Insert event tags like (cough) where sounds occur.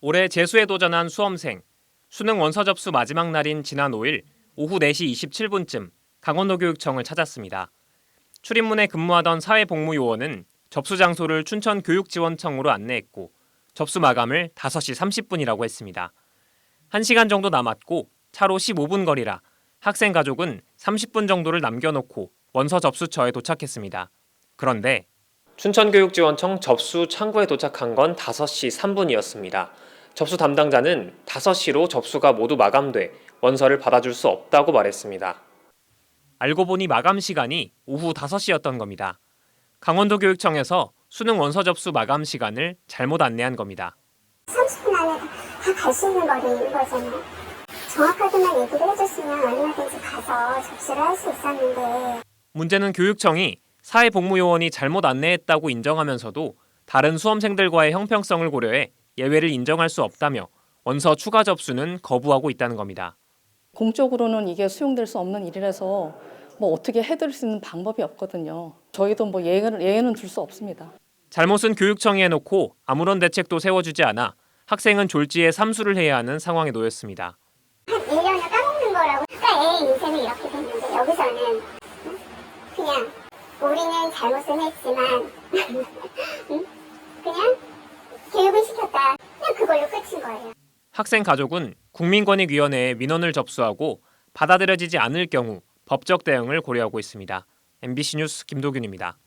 올해 재수에 도전한 수험생. 수능 원서 접수 마지막 날인 지난 5일 오후 4시 27분쯤 강원도 교육청을 찾았습니다. 출입문에 근무하던 사회복무요원은 접수 장소를 춘천교육지원청으로 안내했고 접수 마감을 5시 30분이라고 했습니다. 1시간 정도 남았고 차로 15분 거리라 학생 가족은 30분 정도를 남겨놓고 원서 접수처에 도착했습니다. 그런데 춘천교육지원청 접수 창구에 도착한 건 5시 3분이었습니다. 접수 담당자는 5시로 접수가 모두 마감돼 원서를 받아줄 수 없다고 말했습니다. 알고 보니 마감 시간이 오후 5시였던 겁니다. 강원도 교육청에서 수능 원서 접수 마감 시간을 잘못 안내한 겁니다. 30분 안에 다 갈 수 있는 거리인 거잖아요. 정확하게만 얘기를 해줬으면 얼마든지 가서 접수를 할 수 있었는데 문제는 교육청이 사회복무요원이 잘못 안내했다고 인정하면서도 다른 수험생들과의 형평성을 고려해 예외를 인정할 수 없다며 원서 추가 접수는 거부하고 있다는 겁니다. 공적으로는 이게 수용될 수 없는 일이라서 뭐 어떻게 해드릴 수 있는 방법이 없거든요. 저희도 뭐 예외는, 예외는 둘 수 없습니다. 잘못은 교육청이 해놓고 아무런 대책도 세워주지 않아 학생은 졸지에 삼수를 해야 하는 상황에 놓였습니다. 한 1년을 까먹는 거라고. 그러니까 인생은 이렇게 됐는데 여기서는 응? 그냥 우리는 잘못은 했지만 (laughs) 응? 그냥 교육을 시켰다. 그냥 그걸로 끝인 거예요. 학생 가족은 국민권익위원회에 민원을 접수하고 받아들여지지 않을 경우 법적 대응을 고려하고 있습니다. MBC 뉴스 김도균입니다.